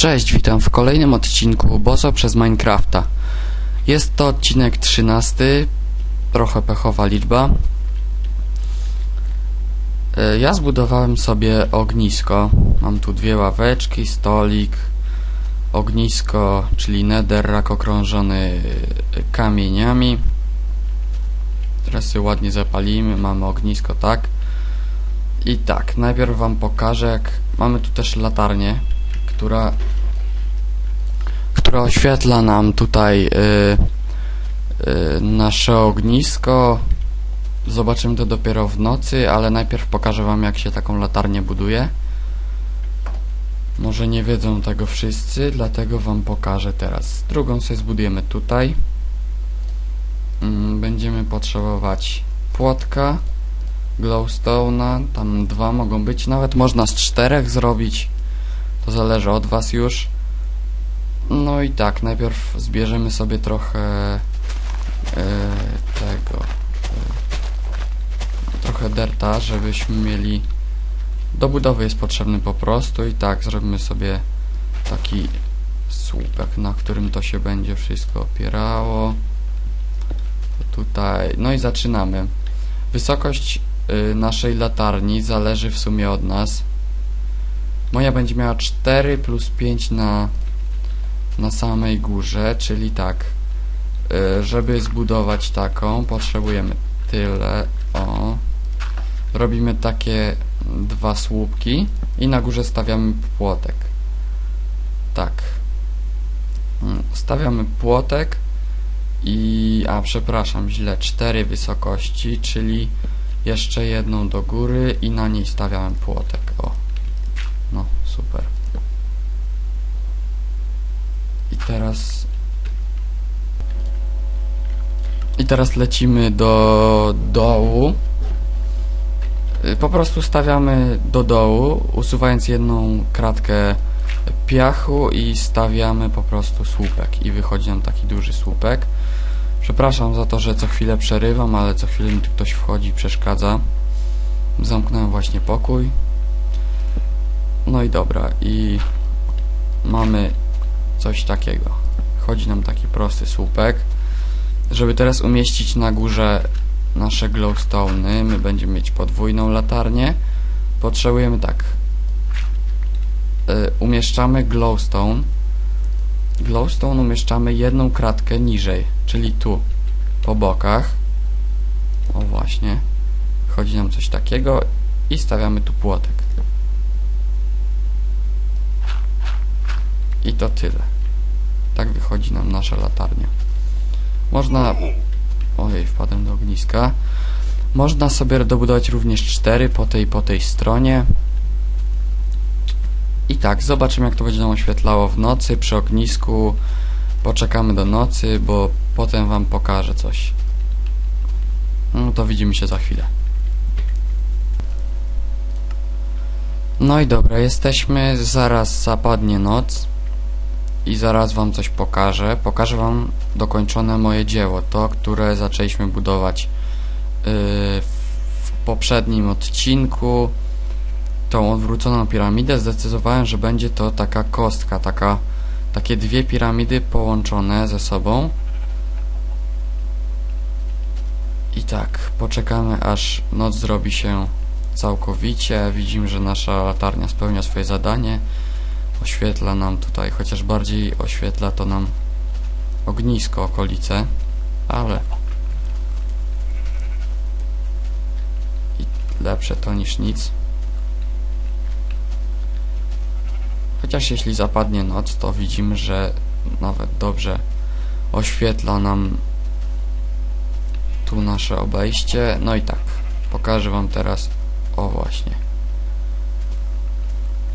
Cześć, witam w kolejnym odcinku Boso przez Minecrafta. Jest to odcinek 13, trochę pechowa liczba. E, Ja zbudowałem sobie ognisko. Mam tu dwie ławeczki, stolik, ognisko, czyli netherrack okrążony e, kamieniami. Teraz je ładnie zapalimy, mamy ognisko, tak. I tak, najpierw wam pokażę jak... Mamy tu też latarnię, która która oświetla nam tutaj y, y, nasze ognisko. Zobaczymy to dopiero w nocy, ale najpierw pokażę wam jak się taką latarnię buduje. Może nie wiedzą tego wszyscy, dlatego wam pokażę teraz. Drugą sobie zbudujemy tutaj. Mm, Będziemy potrzebować płotka, glowstone'a, tam dwa mogą być, nawet można z czterech zrobić. To zależy od was już. No i tak, najpierw zbierzemy sobie trochę e, tego e, trochę derta, żebyśmy mieli do budowy jest potrzebny po prostu i tak zrobimy sobie taki słupek, na którym to się będzie wszystko opierało. Tutaj, no i zaczynamy. Wysokość y, naszej latarni zależy w sumie od nas. Moja będzie miała 4 plus 5 na na samej górze, czyli tak, y, żeby zbudować taką, potrzebujemy tyle, o, robimy takie dwa słupki i na górze stawiamy płotek, tak, Mm, stawiamy płotek i, a przepraszam, źle, cztery wysokości, czyli jeszcze jedną do góry i na niej stawiamy płotek, no, super. I teraz... I teraz lecimy do dołu. Y, Po prostu stawiamy do dołu, usuwając jedną kratkę piachu i stawiamy po prostu słupek. I wychodzi nam taki duży słupek. Przepraszam za to, że co chwilę przerywam, ale co chwilę mi tu ktoś wchodzi i przeszkadza. Zamknąłem właśnie pokój. No i dobra, i mamy coś takiego. Chodzi nam taki prosty słupek. Żeby teraz umieścić na górze nasze glowstone'y, my będziemy mieć podwójną latarnię. Potrzebujemy tak. Y, umieszczamy glowstone. Glowstone umieszczamy jedną kratkę niżej, czyli tu, po bokach. O właśnie. Chodzi nam coś takiego i stawiamy tu płotek. I to tyle. Tak wychodzi nam nasza latarnia. Można... Ojej, wpadłem do ogniska. Można sobie dobudować również cztery po tej po tej stronie. I tak, zobaczymy jak to będzie nam oświetlało w nocy przy ognisku. Poczekamy do nocy, bo potem wam pokażę coś. No to widzimy się za chwilę. No i dobra, jesteśmy, zaraz zapadnie noc i zaraz wam coś pokażę. Pokażę wam dokończone moje dzieło, to, które zaczęliśmy budować yy, w poprzednim odcinku. Tą odwróconą piramidę zdecydowałem, że będzie to taka kostka, taka, takie dwie piramidy połączone ze sobą. I tak, poczekamy aż noc zrobi się całkowicie. Widzimy, że nasza latarnia spełnia swoje zadanie oświetla nam tutaj, chociaż bardziej oświetla to nam ognisko, okolice, ale i lepsze to niż nic. Chociaż jeśli zapadnie noc, to widzimy, że nawet dobrze oświetla nam tu nasze obejście. No i tak, pokażę wam teraz, o właśnie.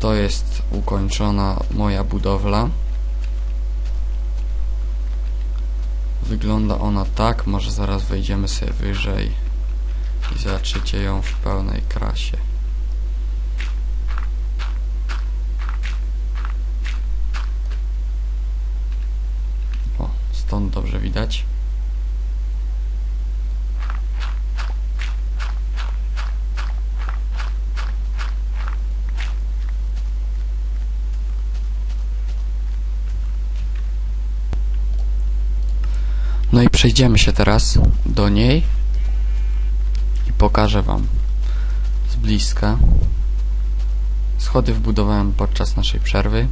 To jest ukończona moja budowla. Wygląda ona tak, może zaraz wejdziemy sobie wyżej i zobaczycie ją w pełnej krasie. O, stąd dobrze widać. I przejdziemy się teraz do niej i pokażę wam z bliska. Schody wbudowałem podczas naszej przerwy.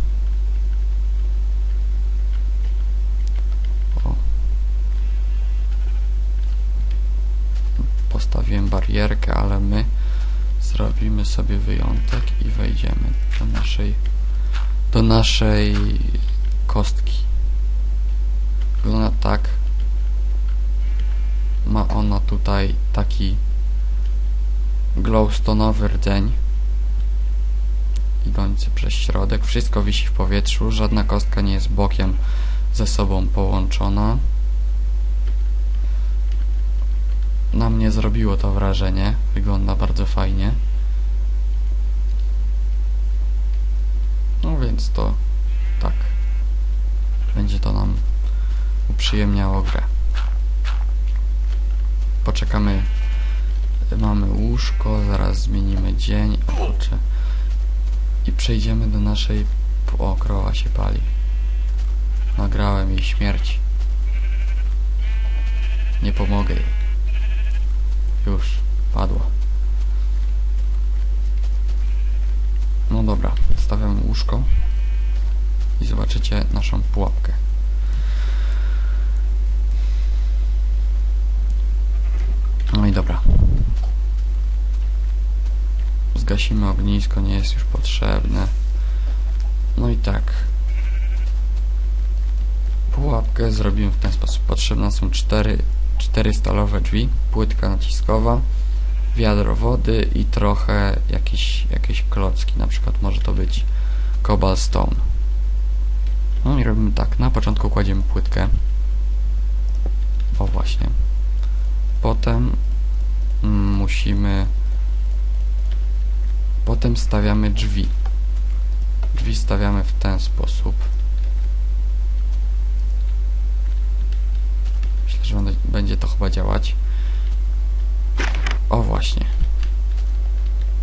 O. Postawiłem barierkę, ale my zrobimy sobie wyjątek i wejdziemy do naszej do naszej kostki. Wygląda tak. Ona tutaj taki glowstone'owy rdzeń idący przez środek. Wszystko wisi w powietrzu, żadna kostka nie jest bokiem ze sobą połączona. Na mnie zrobiło to wrażenie. Wygląda bardzo fajnie. No więc to tak. Będzie to nam uprzyjemniało grę. Poczekamy. Mamy łóżko, zaraz zmienimy dzień. O. I przejdziemy do naszej... O, krowa się pali. Nagrałem jej śmierć. Nie pomogę jej. Już, padła. No dobra, stawiam łóżko i zobaczycie naszą pułapkę. Dobra. Zgasimy ognisko, nie jest już potrzebne. No i tak. Pułapkę zrobimy w ten sposób. Potrzebne są cztery, cztery stalowe drzwi, płytka naciskowa, wiadro wody i trochę jakieś, jakieś klocki. Na przykład może to być cobblestone. No i robimy tak. Na początku kładziemy płytkę. O właśnie. Potem musimy... Potem stawiamy drzwi. Drzwi stawiamy w ten sposób. Myślę, że będzie to chyba działać. O właśnie.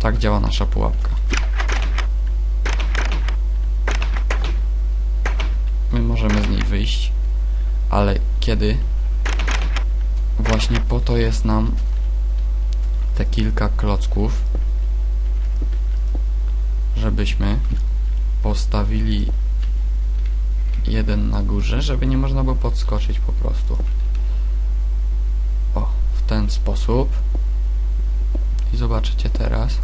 Tak działa nasza pułapka. My możemy z niej wyjść, ale kiedy? Właśnie po to jest nam te kilka klocków, żebyśmy postawili jeden na górze, żeby nie można było podskoczyć po prostu. O, w ten sposób. I zobaczycie teraz.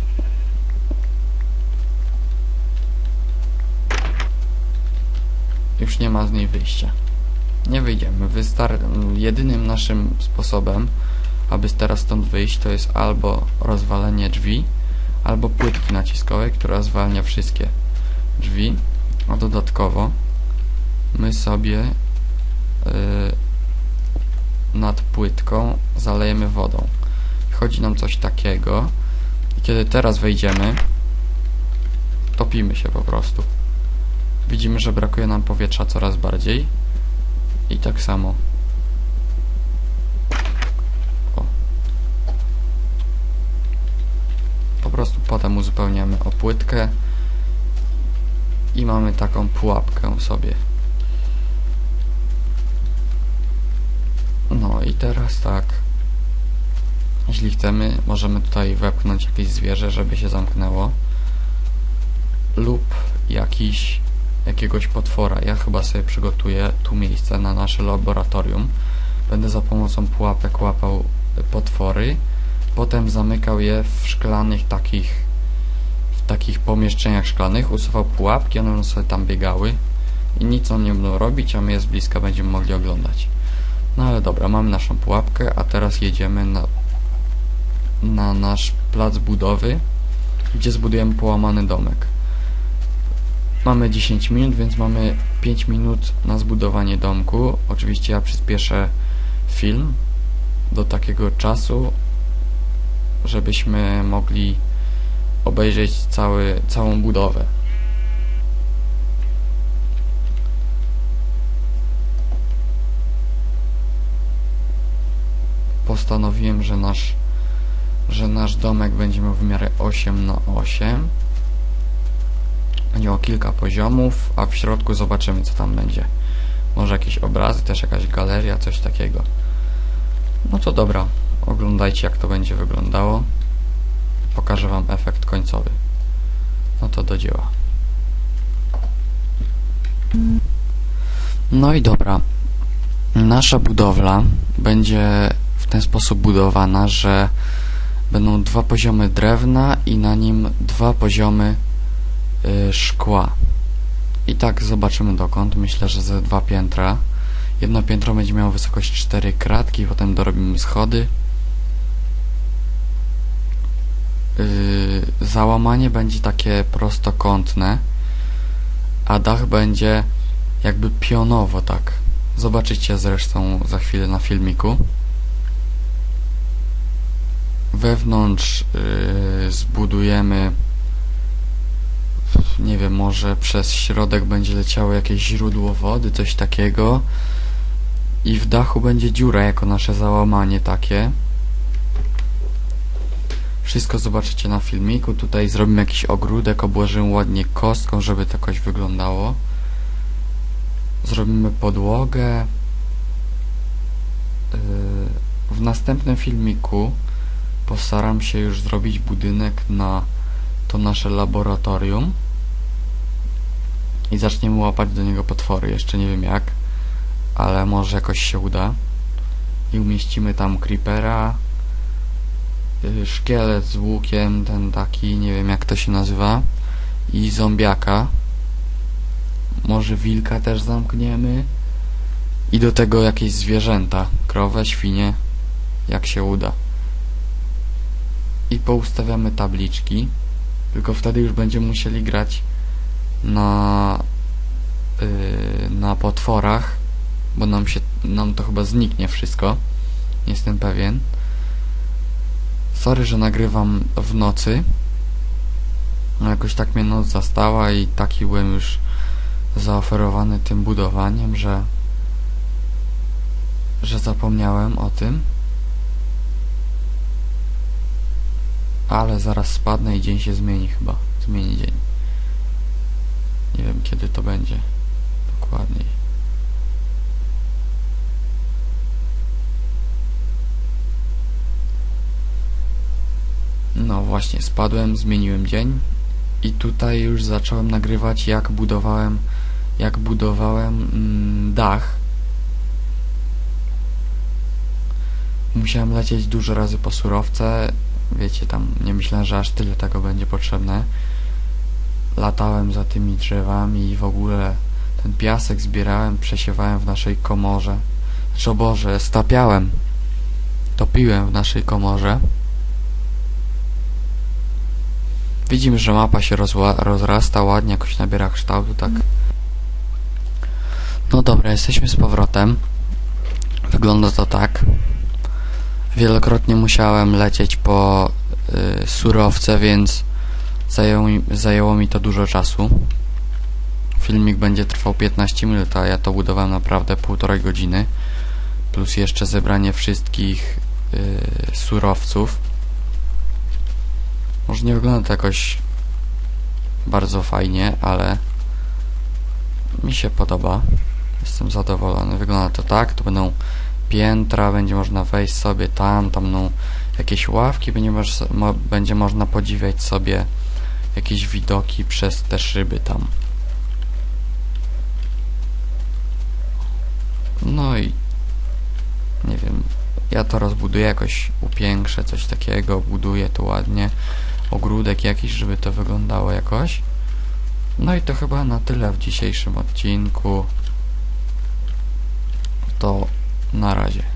Już nie ma z niej wyjścia. Nie wyjdziemy. Wystar jedynym naszym sposobem, aby teraz stąd wyjść, to jest albo rozwalenie drzwi, albo płytki naciskowej, która zwalnia wszystkie drzwi. A dodatkowo my sobie yy, nad płytką zalejemy wodą. Chodzi nam coś takiego i kiedy teraz wejdziemy, topimy się po prostu. Widzimy, że brakuje nam powietrza coraz bardziej i tak samo. O. Po prostu potem uzupełniamy o płytkę i mamy taką pułapkę sobie. No i teraz tak. Jeśli chcemy, możemy tutaj wepchnąć jakieś zwierzę, żeby się zamknęło. Lub jakiś, jakiegoś potwora. Ja chyba sobie przygotuję tu miejsce na nasze laboratorium. Będę za pomocą pułapek łapał potwory. Potem zamykał je w szklanych takich w takich pomieszczeniach szklanych, usuwał pułapki, one sobie tam biegały i nic one nie będą robić, a my z bliska będziemy mogli oglądać. No ale dobra, mamy naszą pułapkę, a teraz jedziemy na, na nasz plac budowy, gdzie zbudujemy połamany domek. Mamy 10 minut, więc mamy 5 minut na zbudowanie domku. Oczywiście ja przyspieszę film do takiego czasu, żebyśmy mogli obejrzeć cały, całą budowę. Postanowiłem, że nasz, że nasz domek będzie miał wymiary 8 na 8 Będzie miał kilka poziomów, a w środku zobaczymy co tam będzie. Może jakieś obrazy, też jakaś galeria, coś takiego. No to dobra, oglądajcie jak to będzie wyglądało. Pokażę Wam efekt końcowy. No to do dzieła. No i dobra. Nasza budowla będzie w ten sposób budowana, że będą dwa poziomy drewna i na nim dwa poziomy y, szkła. I tak zobaczymy dokąd. Myślę, że ze dwa piętra. Jedno piętro będzie miało wysokość 4 kratki, potem dorobimy schody. Yy, załamanie będzie takie prostokątne, a dach będzie jakby pionowo tak. Zobaczycie zresztą za chwilę na filmiku. Wewnątrz yy, zbudujemy nie wiem, może przez środek będzie leciało jakieś źródło wody, coś takiego. I w dachu będzie dziura jako nasze załamanie takie. Wszystko zobaczycie na filmiku. Tutaj zrobimy jakiś ogródek, obłożymy ładnie kostką, żeby to jakoś wyglądało. Zrobimy podłogę. Yy, W następnym filmiku postaram się już zrobić budynek na to nasze laboratorium i zaczniemy łapać do niego potwory. Jeszcze nie wiem jak, ale może jakoś się uda. I umieścimy tam creepera, szkielet z łukiem, ten taki, nie wiem jak to się nazywa, i zombiaka. Może wilka też zamkniemy. I do tego jakieś zwierzęta, krowę, świnie, jak się uda. I poustawiamy tabliczki. Tylko wtedy już będziemy musieli grać na yy, na potworach, bo nam się nam to chyba zniknie wszystko. Nie jestem pewien. Sorry, że nagrywam w nocy. No jakoś tak mnie noc zastała i taki byłem już zaoferowany tym budowaniem, że że zapomniałem o tym. Ale zaraz spadnę i dzień się zmieni chyba. Zmieni dzień. Nie wiem kiedy to będzie. Dokładniej. No właśnie, spadłem, zmieniłem dzień i tutaj już zacząłem nagrywać jak budowałem jak budowałem mm, dach. Musiałem lecieć dużo razy po surowce, wiecie tam, nie myślałem, że aż tyle tego będzie potrzebne. Latałem za tymi drzewami i w ogóle ten piasek zbierałem, przesiewałem w naszej komorze. Znaczy, o Boże, stapiałem. Topiłem w naszej komorze. Widzimy, że mapa się rozrasta ładnie, jakoś nabiera kształtu, tak. No dobra, jesteśmy z powrotem. Wygląda to tak. Wielokrotnie musiałem lecieć po y, surowce, więc zajęło mi, zajęło mi to dużo czasu. Filmik będzie trwał 15 minut, a ja to budowałem naprawdę półtorej godziny. Plus jeszcze zebranie wszystkich y, surowców. Może nie wygląda to jakoś bardzo fajnie, ale mi się podoba. Jestem zadowolony. Wygląda to tak, to będą piętra, będzie można wejść sobie tam, tam będą jakieś ławki, będzie, mo, będzie można podziwiać sobie jakieś widoki przez te szyby tam. No i nie wiem, ja to rozbuduję jakoś, upiększę coś takiego, buduję to ładnie, ogródek jakiś, żeby to wyglądało jakoś. No i to chyba na tyle w dzisiejszym odcinku. To na razie.